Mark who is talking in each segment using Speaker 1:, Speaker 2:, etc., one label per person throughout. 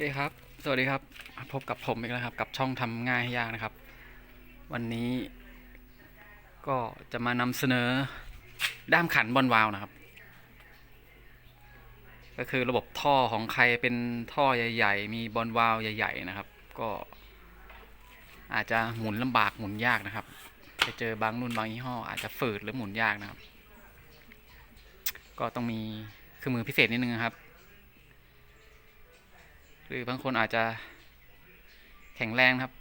Speaker 1: ครับ สวัสดีครับ พบกับผมอีกแล้วครับ กับช่องทำง่ายให้ยากนะครับ วันนี้ก็จะมานำเสนอด้ามขันบอลวาล์วนะครับ ก็คือระบบท่อของใครเป็นท่อใหญ่ ๆ มีบอลวาล์วใหญ่ ๆ นะครับ ก็ อาจจะหมุนลำบากหมุนยากนะครับ ไปเจอบางรุ่นบางยี่ห้อ อาจจะฝืดหรือหมุนยากนะครับ ก็ต้องมีเครื่องมือพิเศษนิดนึงนะครับ หรือบางคนอาจจะแข็งแรงครับ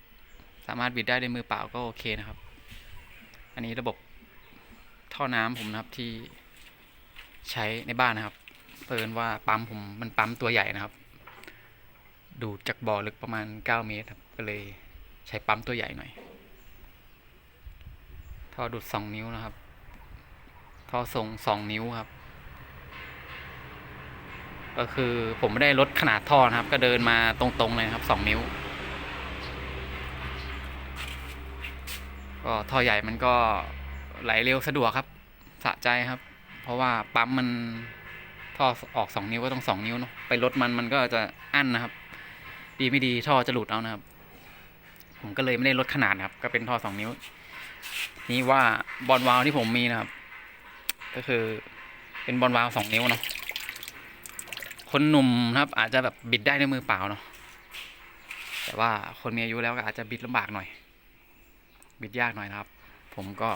Speaker 1: สามารถบิดได้ด้วยมือเปล่าก็โอเคนะครับ อันนี้ระบบท่อน้ำผมนะครับที่ใช้ในบ้านนะครับเพิ่นว่าปั๊มผมมันปั๊มตัวใหญ่นะครับ ดูดจากบ่อลึกประมาณ 9 เมตรครับก็เลยใช้ปั๊มตัวใหญ่หน่อยท่อดูด 2 นิ้วนะครับท่อส่ง2 นิ้วครับ ก็คือผมไม่ได้ลดขนาดท่อนะครับ ก็เดินมาตรงๆเลยครับ 2 นิ้ว ก็ท่อใหญ่มันก็ไหลเร็วสะดวกครับ สะใจครับ เพราะว่าปั๊มมันท่อออกสองนิ้วก็ต้องสองนิ้วเนาะไปลดมันมันก็จะอั้นนะครับ ดีไม่ดีท่อจะหลุดเอานะครับ ผมก็เลยไม่ได้ลดขนาดนะครับ ก็เป็นท่อสองนิ้ว นี่ว่าบอลวาล์วที่ผมมีนะครับ ก็คือเป็นบอลวาล์วสองนิ้วเนาะ คนหนุ่มนะครับ อาจจะแบบบิดได้ด้วยมือเปล่าเนาะแต่ว่าคนมีอายุแล้วก็อาจจะบิดลำบากหน่อย บิดยากหน่อยนะครับ ผมก็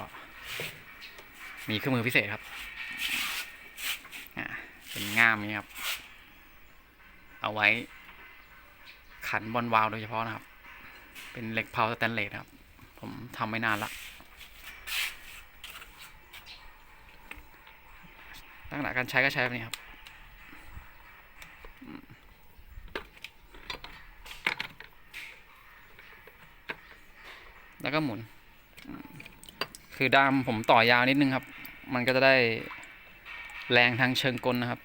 Speaker 1: มีเครื่องมือพิเศษครับอ่าเป็นง่ามนี้ครับ เอาไว้ ขันบอลวาล์วโดยเฉพาะนะครับ เป็นเหล็กเพาสแตนเลสครับ ผมทำไม่นานละลักษณะการใช้ก็ใช้แบบนี้ครับ แล้วก็หมุน คือดามผมต่อยาวนิดนึงครับ มันก็จะได้แรงทางเชิงกลนะครับ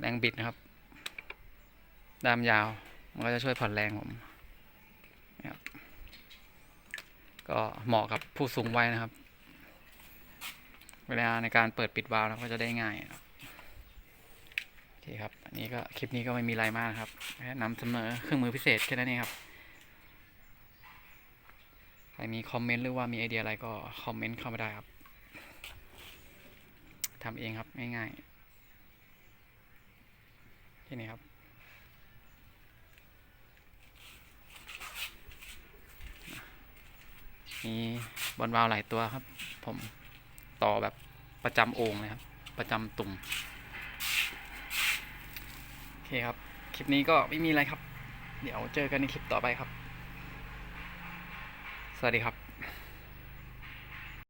Speaker 1: แรงบิดนะครับ ดามยาว มันก็จะช่วยผ่อนแรงผมนะครับก็เหมาะกับผู้สูงวัยนะครับ เวลาในการเปิดปิดวาล์วก็จะได้ง่ายครับโอเคครับ อันนี้ก็คลิปนี้ก็ไม่มีอะไรมากนะครับแค่นำเสนอเครื่องมือพิเศษแค่นั้นเองครับ รมีคอมเมนต์หรือว่ามีไอเดียอะไรก็คอมเมนต์เข้ามาได้ครับทำเองครับง่ายๆที่นี่ครับมีบอลวาล์วหลายตัวครับ ผมต่อแบบประจำโอ่งเลยครับ ประจำตุ่มโอเคครับ คลิปนี้ก็ไม่มีอะไรครับ เดี๋ยวเจอกันในคลิปต่อไปครับ สวัสดีครับ